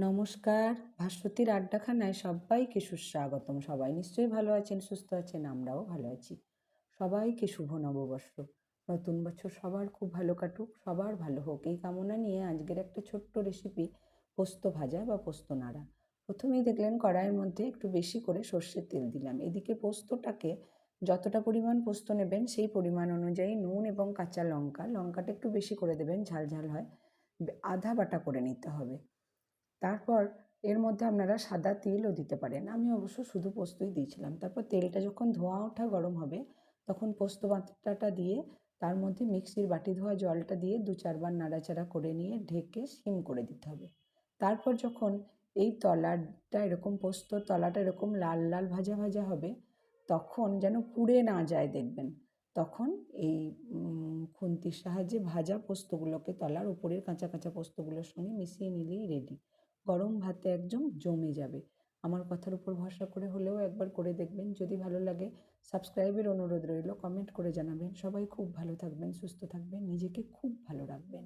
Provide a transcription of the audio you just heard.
নমস্কার। ভাস্বতীর আড্ডাখানায় সবাইকে সুস্বাগতম। সবাই নিশ্চয়ই ভালো আছেন, সুস্থ আছেন, আমরাও ভালো আছি। সবাইকে শুভ নববর্ষ। নতুন বছর সবার খুব ভালো কাটুক, সবার ভালো হোক। এই কামনা নিয়ে আজকের একটা ছোট্ট রেসিপি পোস্ত ভাজা বা পোস্ত নাড়া। প্রথমেই দেখলেন কড়াইয়ের মধ্যে একটু বেশি করে সর্ষের তেল দিলাম। এদিকে পোস্তটাকে যতটা পরিমাণ পোস্ত নেবেন, সেই পরিমাণ অনুযায়ী নুন এবং কাঁচা লঙ্কা। লঙ্কাটা একটু বেশি করে দেবেন, ঝাল ঝাল হয়। আধা বাটা করে নিতে হবে। তারপর এর মধ্যে আপনারা সাদা তিলও দিতে পারেন। আমি অবশ্য শুধু পোস্তই দিয়েছিলাম। তারপর তেলটা যখন ধোঁয়া ওঠা গরম হবে, তখন পোস্ত বাটাটা দিয়ে তার মধ্যে মিক্সির বাটি ধোয়া জলটা দিয়ে দু চারবার নাড়াচাড়া করে নিয়ে ঢেকে সিম করে দিতে হবে। তারপর যখন এই তলাটা এরকম, পোস্ত তলাটা এরকম লাল লাল ভাজা ভাজা হবে, তখন যেন পুড়ে না যায় দেখবেন। তখন এই খুন্তির সাহায্যে ভাজা পোস্তগুলোকে তলার উপরের কাঁচা কাঁচা পোস্তগুলোর সঙ্গে মিশিয়ে নিলেই রেডি গরম ভাতে একদম জমে যাবে। আমার কথার উপর ভরসা করে হলেও একবার করে দেখবেন, যদি ভালো লাগে সাবস্ক্রাইবের অনুরোধ রইল, কমেন্ট করে জানাবেন। সবাই খুব ভালো থাকবেন, সুস্থ থাকবেন, নিজেকে খুব ভালো রাখবেন।